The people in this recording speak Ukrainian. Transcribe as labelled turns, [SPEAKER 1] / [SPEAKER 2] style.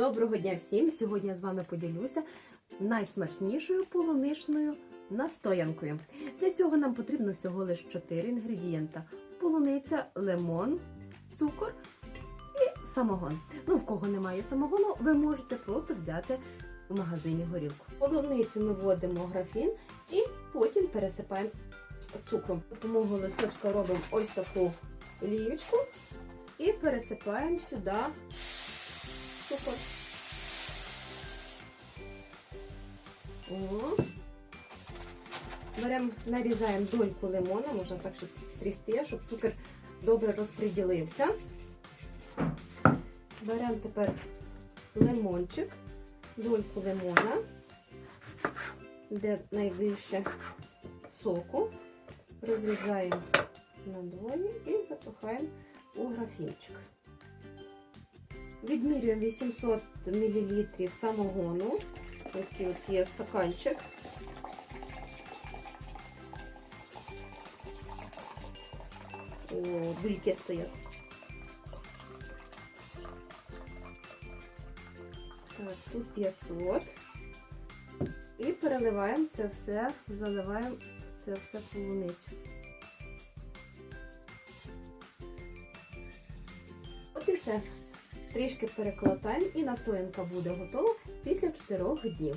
[SPEAKER 1] Доброго дня всім! Сьогодні я з вами поділюся найсмачнішою полуничною настоянкою. Для цього нам потрібно всього лише 4 інгредієнта: полуниця, лимон, цукор і самогон. Ну, в кого немає самогону, ви можете просто взяти в магазині горілку. Полуницю ми вводимо графін і потім пересипаємо цукром. Допомогою листочка робимо ось таку лієчку і пересипаємо сюди О. Беремо, нарізаємо дольку лимона, можна так, щоб трісти, щоб цукор добре розподілився. Беремо тепер лимончик, дольку лимона, де найбільше соку, розрізаємо надвоє і запихаємо у графінчик. Відмірюємо 800 мл самогону. Такий от є стаканчик. О, бульки стоять. Так, тут 500. І переливаємо це все, заливаємо це все полуницю. От і все. Трішки перекладаємо і настоянка буде готова після 4 днів.